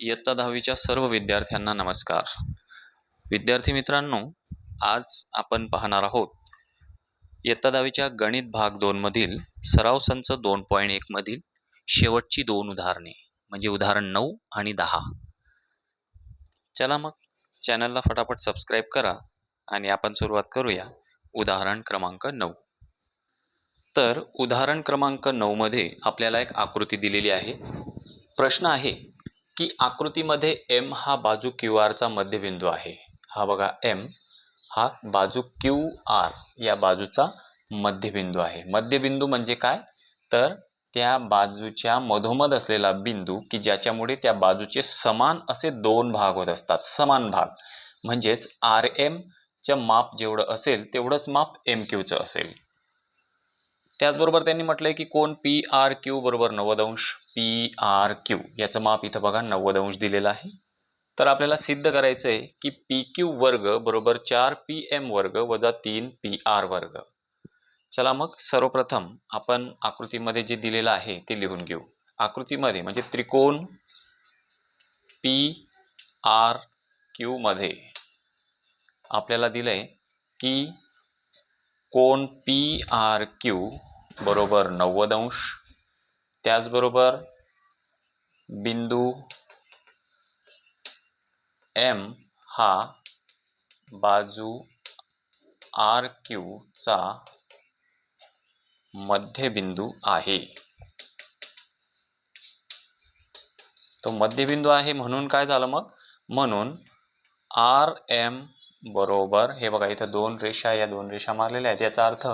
इयत्ता दहावीच्या सर्व विद्यार्थ्यांना नमस्कार. विद्यार्थी मित्रांनो आज आपण पाहणार आहोत इयत्ता दहावीच्या गणित भाग दोनमधील सराव संच दोन पॉईंट एकमधील शेवटची दोन उदाहरणे म्हणजे उदाहरण नऊ आणि दहा. चला मग चॅनलला फटाफट सबस्क्राईब करा आणि आपण सुरुवात करूया उदाहरण क्रमांक नऊ. तर उदाहरण क्रमांक नऊमध्ये आपल्याला एक आकृती दिलेली आहे. प्रश्न आहे की आकृतीमध्ये एम हा बाजू क्यू आरचा मध्यबिंदू आहे. हा बघा एम हा बाजू क्यू आर या बाजूचा मध्यबिंदू आहे. मध्यबिंदू म्हणजे काय? तर त्या बाजूच्या मधोमध असलेला बिंदू की ज्याच्यामुळे त्या बाजूचे समान असे दोन भाग होत असतात. समान भाग. म्हणजेच आर एमचं माप जेवढं असेल तेवढंच माप एम क्यूचं असेल. त्याचबरोबर त्यांनी म्हटलंय की कोण? पी आर क्यू बरोबर नव्वद अंश पी आर क्यू. याचं माप इथं बघा नव्वद अंश दिलेलं आहे. तर आपल्याला सिद्ध करायचं आहे की पी क्यू वर्ग बरोबर चार पी एम वर्ग वजा तीन पी आर वर्ग. चला मग सर्वप्रथम आपण आकृतीमध्ये जे दिलेलं आहे ते लिहून घेऊ. आकृतीमध्ये म्हणजे त्रिकोण पी आर क्यूमध्ये आपल्याला दिलंय की कोण? पी आर क्यू बरोबर नव्वद अंश. त्याचबरोबर बिंदू एम हा बाजू आर क्यूचा मध्यबिंदू आहे. तो मध्यबिंदू आहे म्हणून काय झालं मग? म्हणून आर एम बरोबर हे बघा इथं दोन रेषा या दोन रेषा मारलेल्या आहेत. याचा अर्थ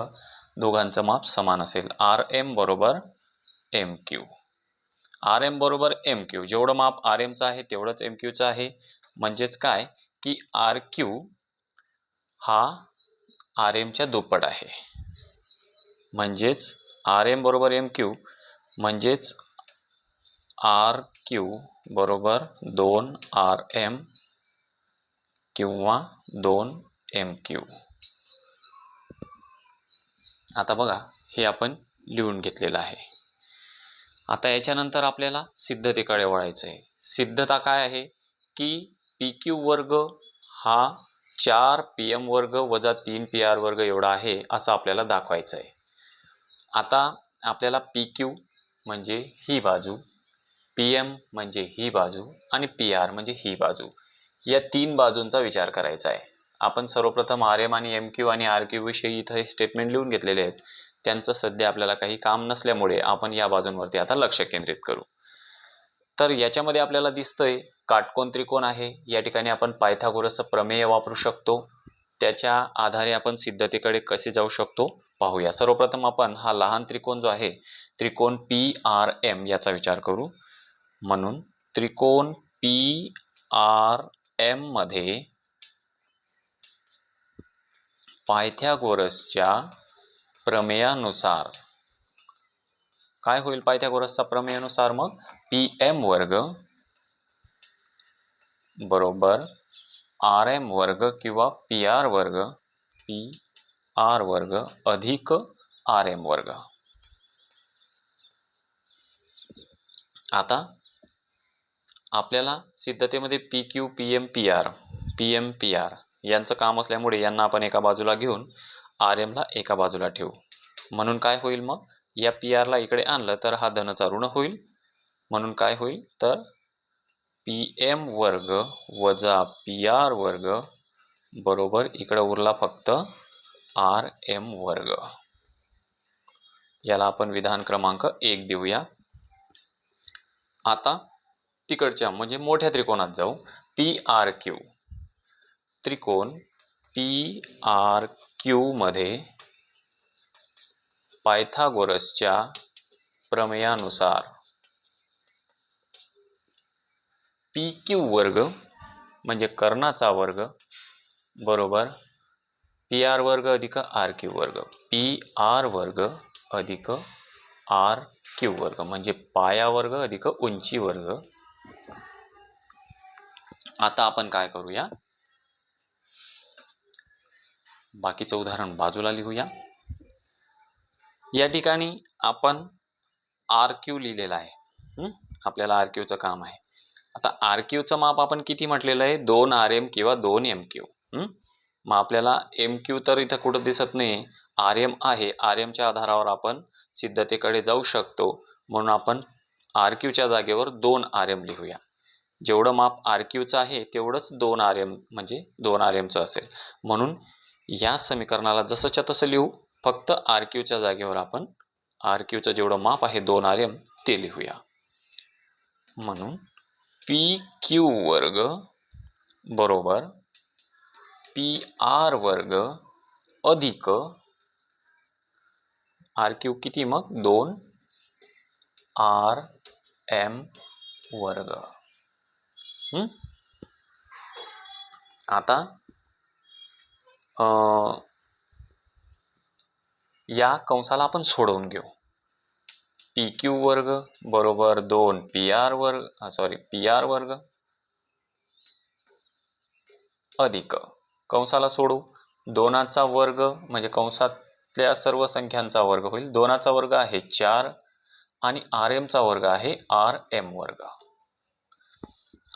दोघांचं माप समान असेल. आर एम बरोबर एम क्यू आर एम बरोबर एम क्यू जेवढं माप आर एमचं आहे तेवढंच एम क्यूचं आहे. म्हणजेच काय? की आर क्यू हा आर एमच्या दुप्पट आहे. म्हणजेच आर एम बरोबर एम क्यू म्हणजेच आर क्यू बरोबर दोन आर एम किंवा दोन एम क्यू आता बघा हे आपण लिहून घेतलेलं आहे. आता याच्यानंतर आपल्याला सिद्धतेकडे वळायचं आहे सिद्धता काय आहे? की पी क्यू वर्ग हा चार पी एम वर्ग वजा तीन पी आर वर्ग एवढा आहे असं आपल्याला दाखवायचं आहे आता आपल्याला पी क्यू म्हणजे ही बाजू पी एम म्हणजे ही बाजू आणि पी आर म्हणजे ही बाजू. या तीन बाजूंचा विचार करायचा आहे आपण सर्वप्रथम आर एम आणि एम क्यू आणि आर क्यू विषयी इथं हे स्टेटमेंट लिहून घेतलेले आहेत. त्यांचं सध्या आपल्याला काही काम नसल्यामुळे आपण या बाजूंवरती आता लक्ष केंद्रित करू. तर याच्यामध्ये आपल्याला दिसतंय काटकोन त्रिकोण आहे. या ठिकाणी आपण पायथागोरसचं प्रमेय वापरू शकतो. त्याच्या आधारे आपण सिद्धतेकडे कसे जाऊ शकतो पाहूया. सर्वप्रथम आपण हा लहान त्रिकोण जो आहे त्रिकोण पी आर एम याचा विचार करू. म्हणून त्रिकोण पी आर एममध्ये पायथ्यागोरसच्या प्रमेयानुसार. काय होईल पायथ्यागोरसचा प्रमेयानुसार मग? पी एम वर्ग बरोबर आर एम वर्ग किंवा पी आर वर्ग पी आर वर्ग अधिक आर एम वर्ग. आता आपल्याला सिद्धतेमध्ये P Q P M P R P M P R यांचं काम असल्यामुळे यांना आपण एका बाजूला घेऊन आर एमला एका बाजूला ठेवू. म्हणून काय होईल मग? या पी आरला इकडे आणलं तर हा धनचा ऋण होईल. म्हणून काय होईल? तर पी एम वर्ग वजा पी आर वर्ग बरोबर इकडं उरला फक्त आर एम वर्ग. याला आपण विधान क्रमांक एक देऊया. आता तिकडच्या म्हणजे मोठ्या त्रिकोणात जाऊ. P R Q. त्रिकोण पी आर क्यूमध्ये पायथागोरसच्या प्रमेयानुसार. पी क्यू वर्ग म्हणजे कर्णाचा वर्ग बरोबर? पी आर वर्ग अधिक आर क्यू वर्ग. पी आर वर्ग अधिक आर क्यू वर्ग म्हणजे पाया वर्ग अधिक उंची वर्ग. आता आपण काय करूया? बाकीचं उदाहरण बाजूला लिहूया. या ठिकाणी आपण आर क्यू लिहिलेला आहे. आपल्याला आर क्यूचं काम आहे. आता आर क्यूचं माप आपण किती म्हटलेलं आहे? दोन आर एम किंवा दोन एम क्यू मग आपल्याला एम क्यू तर इथं कुठं दिसत नाही आर एम आहे. आर एमच्या आधारावर आपण सिद्धतेकडे जाऊ शकतो. म्हणून आपण आर क्यूच्या जागेवर दोन आर एम लिहूया. जेवढं माप आर क्यूचं आहे तेवढंच दोन आर एम म्हणजे दोन आर एमचं असेल. म्हणून या समीकरणाला जसंच्या तसं लिहू. फक्त आर क्यूच्या जागेवर आपण आर क्यूचं जेवढं माप आहे दोन आर एम ते लिहूया. म्हणून पी क्यू वर्ग बरोबर पी आर वर्ग अधिक आर क्यू किती मग? दोन आर एम वर्ग. आता या कंसाला आपण सोडवून घेऊ. पी क्यू वर्ग बरोबर दोन पी आर वर्ग सॉरी पी आर वर्ग अधिक. कंसाला सोडू दोनाचा वर्ग म्हणजे कंसातल्या सर्व संख्यांचा वर्ग होईल. दोनाचा वर्ग आहे चार आणि आर एमचा वर्ग आहे आर एम वर्ग.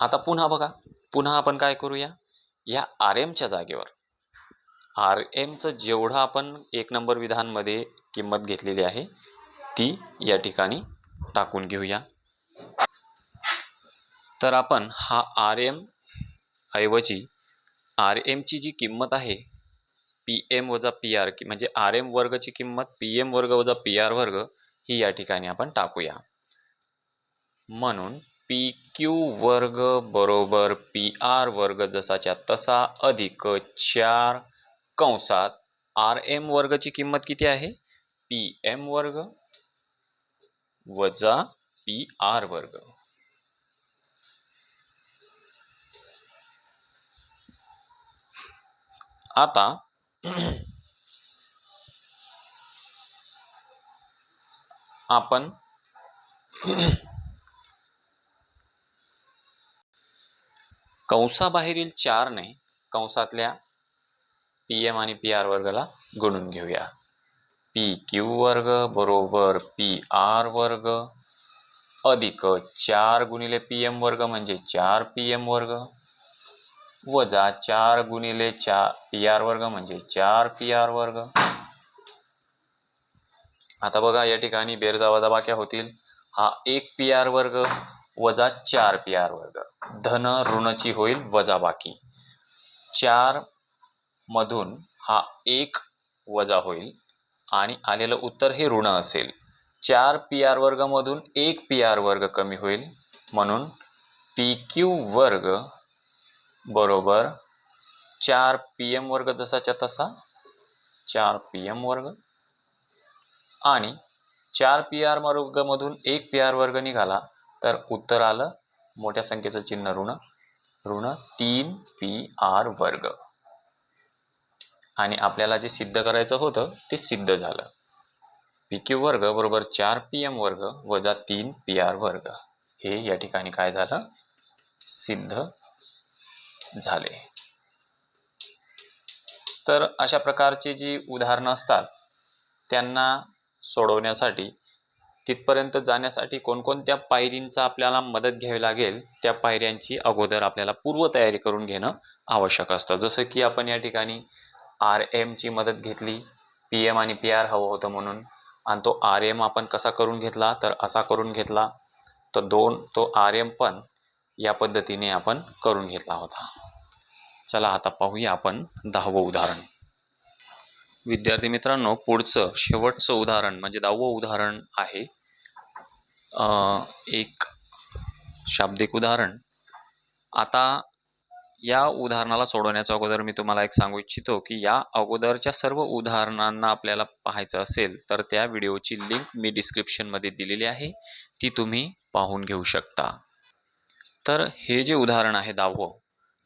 आता पुन्हा बघा. पुन्हा आपण काय करूया? या आर एमच्या जागेवर. आर एमचं जेवढं आपण एक नंबर विधानमध्ये किंमत घेतलेली आहे ती या ठिकाणी टाकून घेऊया. तर आपण हा आर एम ऐवजी आर एमची जी किंमत आहे पी एम वजा पी आर की म्हणजे आर एम वर्गची किंमत पी एम वर्ग वजा पी आर वर्ग ही या ठिकाणी आपण टाकूया. म्हणून पी क्यू वर्ग बरोबर पी आर वर्ग जसाच्या तसा अधिक चार कंसात आर एम वर्गची किंमत किती आहे? पी एम वर्ग वजा पी आर वर्ग. आता आपण कंसाबाहेरील चारने कंसातल्या पी एम आणि पी आर वर्गाला गुणून घेऊया. पी क्यू वर्ग बरोबर पी आर वर्ग अधिक चार गुणिले पी एम वर्ग म्हणजे चार पी एम वर्ग वजा चार गुणिले चार पी आर वर्ग म्हणजे चार पी आर वर्ग. आता बघा या ठिकाणी बेरजा वजाबाक्या होतील. हा एक पी आर वर्ग वजा चार पी आर वर्ग. धन ऋणची होईल वजाबाकी चार मधून हा एक वजा होईल आणि आलेलं उत्तर हे ऋण असेल. चार पी आर वर्गमधून एक पी आर वर्ग कमी होईल म्हणून पी क्यू वर्ग बरोबर चार पी एम वर्ग जसाच्या तसा चार पी एम वर्ग. आणि चार पी आर वर्गमधून एक पी आर वर्ग निघाला तर उत्तर आलं मोठ्या संख्येचं चिन्ह ऋण ऋण तीन पी आर वर्ग. आणि आपल्याला जे सिद्ध करायचं होतं ते सिद्ध झालं. पी क्यू वर्ग बरोबर चार पी एम वर्ग वजा तीन पी आर वर्ग. हे या ठिकाणी काय झालं? सिद्ध झाले. तर अशा प्रकारची जी उदाहरणं असतात त्यांना सोडवण्यासाठी तिथपर्यंत जाण्यासाठी कोणकोणत्या पायरींचा आपल्याला मदत घ्यावी लागेल त्या पायऱ्यांची अगोदर आपल्याला पूर्वतयारी करून घेणं आवश्यक असतं. जसं की आपण या ठिकाणी आर एमची मदत घेतली. पी एम आणि पी आर हवं होतं म्हणून. आणि तो आर एम आपण कसा करून घेतला? तर असा करून घेतला. तर दोन तो आर एम पण या पद्धतीने आपण करून घेतला होता. चला आता पाहूया आपण दहावं उदाहरण. विद्यार्थी मित्रांनो पुढचं शेवटचं उदाहरण म्हणजे दहावं उदाहरण आहे. एक शाब्दिक उदाहरण. आता या उदाहरणाला सोडवण्याच्या अगोदर मी तुम्हाला एक सांगू इच्छितो की या अगोदरच्या सर्व उदाहरणांना आपल्याला पाहायचं असेल तर त्या व्हिडिओची लिंक मी डिस्क्रिप्शनमध्ये दिलेली आहे. ती तुम्ही पाहून घेऊ शकता. तर हे जे उदाहरण आहे दहावं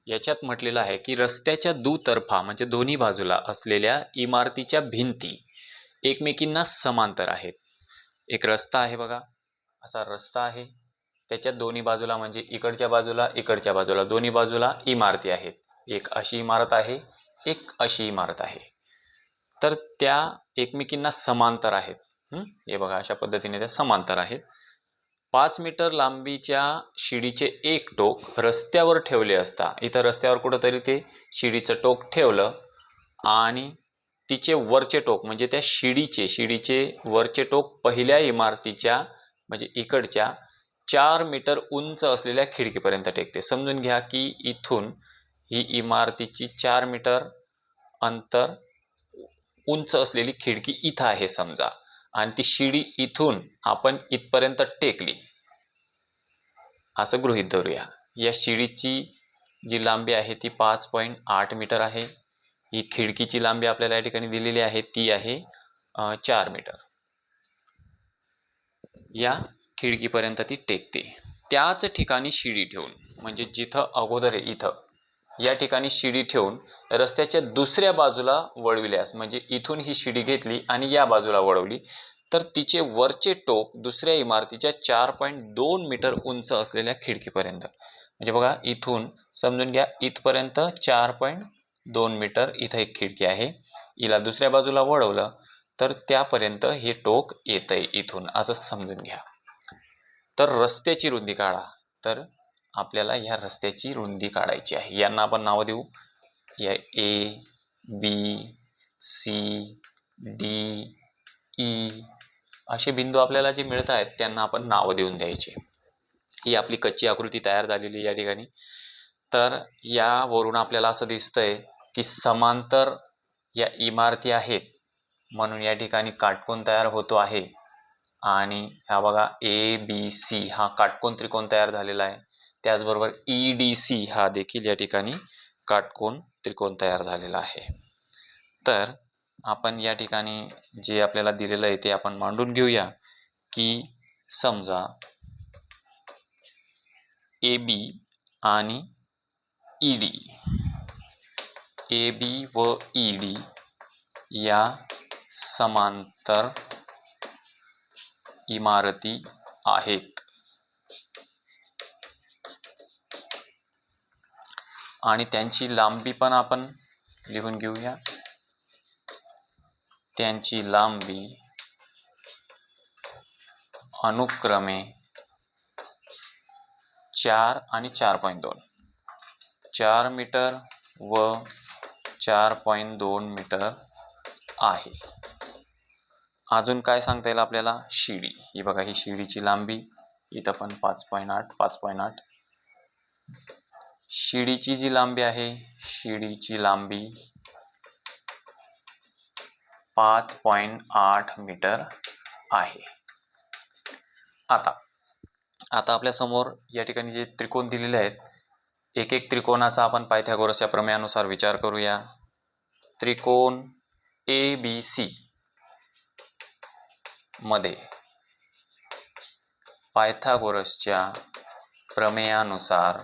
याच्यात म्हटलेलं आहे की रस्त्याच्या दुतर्फा म्हणजे दोन्ही बाजूला असलेल्या इमारतीच्या भिंती एकमेकींना समांतर आहेत. एक रस्ता आहे बघा असा रस्ता आहे. त्याच्या दोन्ही बाजूला म्हणजे इकडच्या बाजूला इकडच्या बाजूला. दोन्ही बाजूला इमारती आहेत. एक अशी इमारत आहे एक अशी इमारत आहे. तर त्या एकमेकींना समांतर आहेत. हे बघा अशा पद्धतीने त्या समांतर आहेत. पाच मीटर लांबीच्या शिडीचे एक टोक रस्त्यावर ठेवले असता इथं रस्त्यावर कुठंतरी ते शिडीचं टोक ठेवलं आणि तिचे वरचे टोक म्हणजे त्या शिडीचे शिडीचे वरचे टोक पहिल्या इमारतीच्या म्हणजे इकडच्या चार मीटर उंच असलेल्या खिडकीपर्यंत टेकते. समजून घ्या की इथून ही इमारतीची चार मीटर अंतर उंच असलेली खिडकी इथं आहे समजा. आणि ती शिडी इथून आपण इथपर्यंत टेकली. असं गृहीत धरूया. या शिडीची जी लांबी आहे ती पाच पॉईंट आठ मीटर आहे. ही खिडकीची लांबी आपल्याला या ठिकाणी दिलेली आहे ती आहे चार मीटर. या खिडकीपर्यंत ती टेकते. त्याच ठिकाणी शिडी ठेवून म्हणजे जिथं अगोदर आहे इथं या ठिकाणी शिडी ठेवून रस्त्याच्या दुसऱ्या बाजूला वळविल्यास म्हणजे इथून ही शिडी घेतली आणि या बाजूला वळवली तर तिचे वरचे टोक दुसऱ्या इमारतीच्या चार पॉईंट दोन मीटर उंच असलेल्या खिडकीपर्यंत. म्हणजे बघा इथून समजून घ्या इथपर्यंत चार पॉईंट दोन मीटर इथं एक खिडकी आहे. हिला दुसऱ्या बाजूला वळवलं तर त्यापर्यंत हे टोक येतंय इथून असं समजून घ्या. तर रस्त्याची रुंदी काढा. तर आपल्याला ह्या रस्त्याची रुंदी काढायची आहे. यांना आपण नावं देऊ. या A B C D E असे बिंदू आपल्याला जे मिळत आहेत त्यांना आपण नावं देऊन द्यायचे. ही आपली कच्ची आकृती तयार झालेली या ठिकाणी. तर यावरून आपल्याला असं दिसतंय की समांतर या इमारती आहेत. म्हणून या ठिकाणी काटकोन तयार होतो आहे. आणि ह्या बघा ए बी सी हा काटकोन त्रिकोण तयार झालेला आहे. त्याचबरोबर ई डी सी हा देखील या ठिकाणी काटकोन त्रिकोण तयार झालेला आहे. तर आपण या ठिकाणी जे आपल्याला दिलेलं आहे ते आपण मांडून घेऊया की समजा ए बी आणि ई डी ए बी व e, ई डी या समांतर इमारती आहेत. आणि त्यांची लांबी पण आपण लिहून घेऊया. त्यांची लांबी अनुक्रमे चार आणि चार पॉईंट दोन. चार मीटर व चार पॉईंट दोन मीटर आहे. अजून काय सांगता येईल आपल्याला? शिडी. ही बघा ही शिडीची लांबी. इथं पण पाच पॉईंट आठ पाच पॉईंट आठ. शिडीची जी लांबी आहे शिडीची लांबी पाच पॉईंट आठ मीटर आहे. आता आता आपल्यासमोर या ठिकाणी जे त्रिकोण दिलेले आहेत एक एक त्रिकोणाचा आपण पायथ्यागोरसच्या प्रमेयानुसार विचार करूया. त्रिकोण ए बी सी मध्ये पायथागोरसच्या प्रमेयानुसार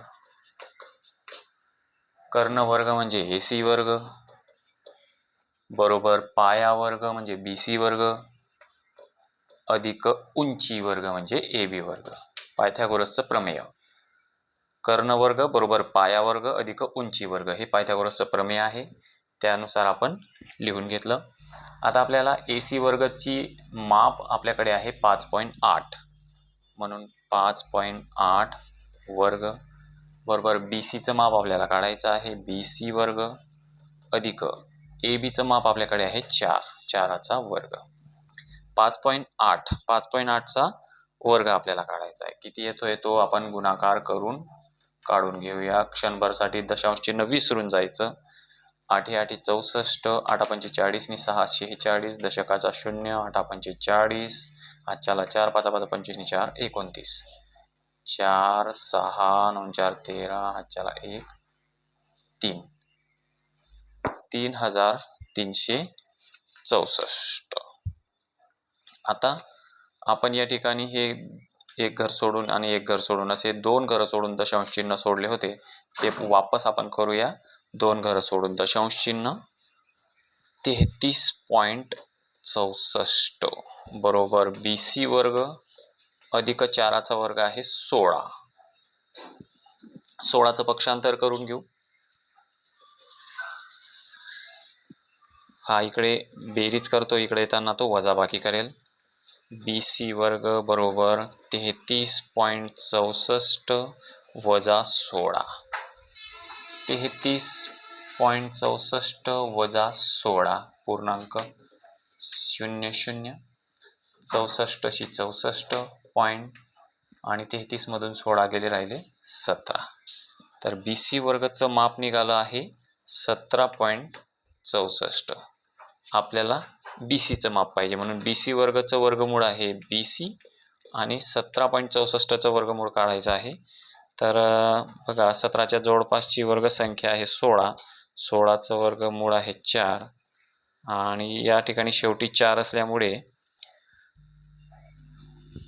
कर्णवर्ग म्हणजे ए सी वर्ग बरोबर पाया वर्ग म्हणजे बी सी वर्ग अधिक उंची वर्ग म्हणजे ए बी वर्ग. पायथागोरसचं प्रमेय. कर्णवर्ग बरोबर पाया वर्ग अधिक उंची वर्ग हे पायथागोरसचं प्रमेय आहे. त्यानुसार आपण लिहून घेतलं. आता आपल्याला ए सी वर्गची माप आपल्याकडे आहे पाच पॉईंट आठ. म्हणून पाच पॉईंट आठ वर्ग बरोबर बी सीचं माप आपल्याला काढायचं आहे. बी सी वर्ग अधिक ए बीचं माप आपल्याकडे आहे चार. चाराचा वर्ग. पाच पॉईंट आठ. पाच पॉईंट आठचा वर्ग आपल्याला काढायचा आहे. किती येतोय तो आपण गुणाकार करून काढून घेऊया. क्षणभरसाठी दशांश चिन्ह विसरून जायचं. आठे आठे चौसष्ट आठा पंचेचाळीसनी सहा शेहेचाळीस दशकाचा शून्य आठा पंचेचाळीस आजच्याला चार पाचा पाच पंचवीसनी चार एकोणतीस. चार सहा नऊ चार तेरा आजच्याला एक तीन. तीन हजार तीनशे चौसष्ट. आता आपण या ठिकाणी हे एक घर सोडून आणि एक घर सोडून असे दोन घरं सोडून दशांश चिन्ह सोडले होते ते वापस आपण करूया. दोन घरं सोडून. दशांश चिन्ह तेहतीस पॉईंट चौसष्ट. बरोबर. बी सी वर्ग अधिक चाराचा वर्ग आहे सोळा. सोळाचं पक्षांतर करून घेऊ. हा इकडे बेरीज करतो. इकडे येताना तो वजाबाकी करेल. बी सी वर्ग बरोबर तेहतीस पॉईंट चौसष्ट वजा सोळा. तेहतीस पॉईंट चौसष्ट वजा सोळा पूर्णांक शून्य शून्य. चौसष्टशी चौसष्ट पॉईंट आणि तेहतीसमधून सोळा गेले राहिले सतरा. तर बी सी वर्गाचं माप निघालं आहे सतरा पॉईंट चौसष्ट. आपल्याला बी सीचं माप पाहिजे म्हणून बी सी वर्गाचं वर्गमूळ आहे बी सी आणि सतरा पॉईंट चौसष्टचं वर्गमूळ काढायचं आहे. तर बघा सतराच्या जवळपासची वर्गसंख्या आहे सोळा. सोळाचं वर्गमूळ आहे चार. आणि या ठिकाणी शेवटी चार असल्यामुळे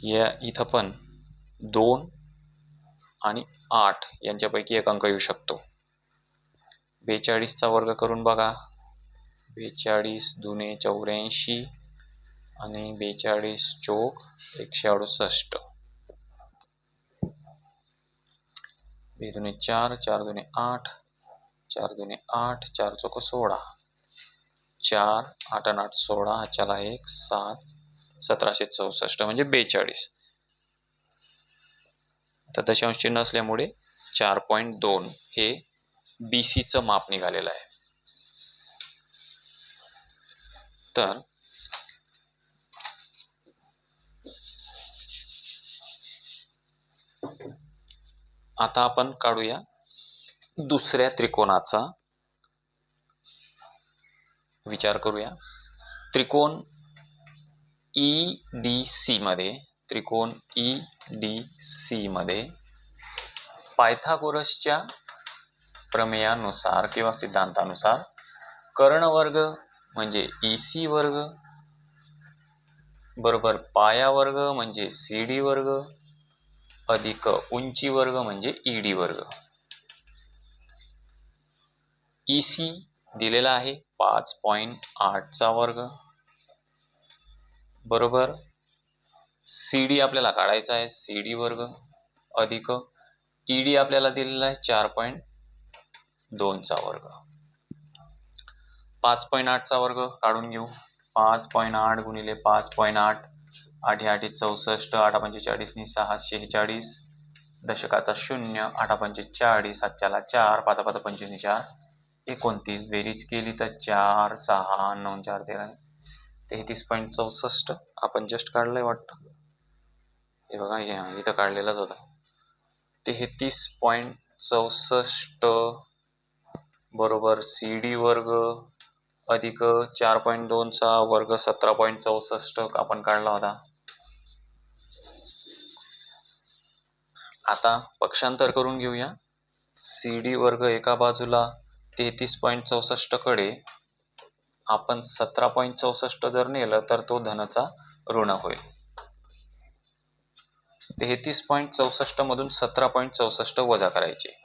या इथं पण दोन आणि आठ यांच्यापैकी एक अंक येऊ शकतो. बेचाळीसचा वर्ग करून बघा. बेचाळीस दुने चौऱ्याऐंशी आणि बेचाळीस चोक एकशे अडुसष्ट. बेदुने चार चार दुने आठ चार दुने आठ चार चौक सोळा चार आठ आणि आठ सोळा ह्याच्याला एक सात सतराशे चौसष्ट म्हणजे बेचाळीस तर दशांश चिन्ह असल्यामुळे चार पॉईंट दोन हे बी सीचं माप निघालेलं आहे तर आता आपण काढूया दुसऱ्या त्रिकोणाचा विचार करूया. त्रिकोण ई डी सीमध्ये त्रिकोण ई डी सीमध्ये पायथागोरसच्या प्रमेयानुसार किंवा सिद्धांतानुसार कर्णवर्ग म्हणजे ई सी वर्ग बरोबर पाया म्हणजे वर्ग म्हणजे सी डी वर्ग अधिक उंची वर्ग म्हणजे ईडी वर्ग. ई सी दिलेला आहे पाच पॉईंट आठचा वर्ग. बरोबर? सी डी आपल्याला काढायचा आहे सी डी वर्ग. अधिक ईडी आपल्याला दिलेला आहे चार पॉईंट दोनचा वर्ग. पाच पॉईंट आठचा वर्ग काढून घेऊ. पाच पॉईंट आठ गुणिले पाच पॉईंट आठ आठी आठी चौसष्ट आठा पंचेचाळीसनी सहा शेहेचाळीस. दशकाचा शून्य आठा पंचेचाळीस सातच्याला चार पाच पाच पंचवीसनी चार. एकोणतीस बेरीज केली तर चार सहा नऊ चार तेरा. तेहतीस पॉईंट चौसष्ट. आपण जस्ट काढलंय वाटतं. हे बघा हे इथं काढलेलाच होता. तेहतीस पॉईंट चौसष्ट बरोबर सी डी वर्ग अधिक चार पॉईंट दोनचा वर्ग सतरा पॉईंट चौसष्ट आपण काढला होता. आता पक्षांतर करून घेऊया. सी डी वर्ग एका बाजूला तेहतीस पॉईंट चौसष्टकडे आपण सतरा पॉईंट चौसष्ट जर नेलं तर तो धनचा ऋण होईल. तेहतीस पॉईंट चौसष्ट मधून सतरा पॉईंट चौसष्ट वजा करायचे.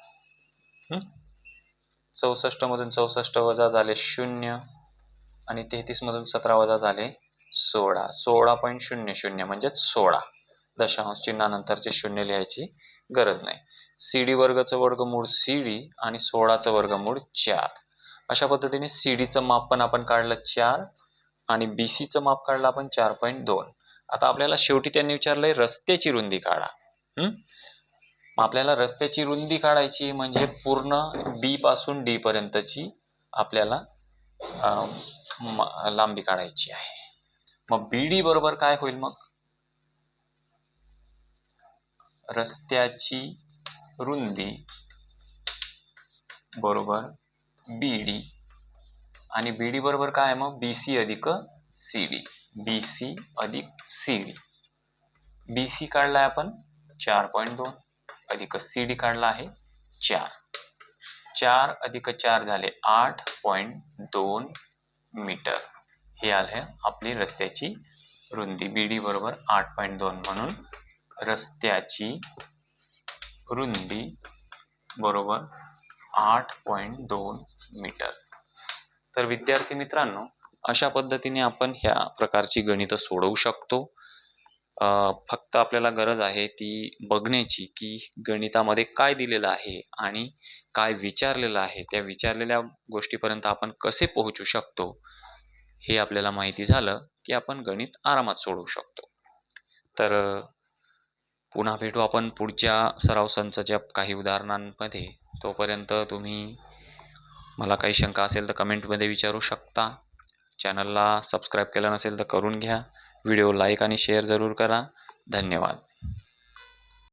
चौसष्ट मधून चौसष्ट वजा झाले शून्य आणि तेहतीस मधून सतरा वजा झाले सोळा. सोळा पॉईंट शून्य शून्य म्हणजेच सोळा. दशांश चिन्हानंतरचे शून्य लिहायची गरज नाही. सी डी वर्गाचं वर्गमूळ सी डी आणि सोळाचं वर्गमूळ चार. अशा पद्धतीने सी डीचं माप पण आपण काढलं चार आणि बी सीचं माप काढलं आपण चार पॉईंट दोन. आता आपल्याला शेवटी त्यांनी विचारलंय रस्त्याची रुंदी काढा. मग आपल्याला रस्त्याची रुंदी काढायची म्हणजे पूर्ण बी पासून डी पर्यंतची आपल्याला लांबी काढायची आहे. मग बी डी बरोबर काय होईल मग? रस्त्याची रुंदी बरोबर बी डी आणि बी डी बरोबर काय आहे मग? बी सी अधिक सी डी बी सी अधिक सी डी बी सी काढला आहे आपण चार पॉईंट दोन. अधिक सी डी काढला आहे चार. चार अधिक चार झाले आठ पॉईंट दोन मीटर. हे आहे आपली रस्त्याची रुंदी. बी डी बरोबर आठ पॉईंट दोन म्हणून रस्त्याची रुंदी बरोबर आठ पॉईंट दोन मीटर. तर विद्यार्थी मित्रांनो अशा पद्धतीने आपण ह्या प्रकारची गणितं सोडवू शकतो. फक्त आपल्याला गरज आहे ती बघण्याची की गणितामध्ये काय दिलेलं आहे आणि काय विचारलेलं आहे. त्या विचारलेल्या गोष्टीपर्यंत आपण कसे पोहोचू शकतो हे आपल्याला माहिती झालं की आपण गणित आरामात सोडवू शकतो. तर पुन्हा भेटू आपण पुढच्या सराव संचच्या काही उदाहरणांमध्ये. तोपर्यंत तुम्ही मला काही शंका असेल तर कमेंटमध्ये विचारू शकता. चॅनलला सबस्क्राईब केलं नसेल तर करून घ्या. व्हिडिओ लाईक आणि शेअर जरूर करा. धन्यवाद.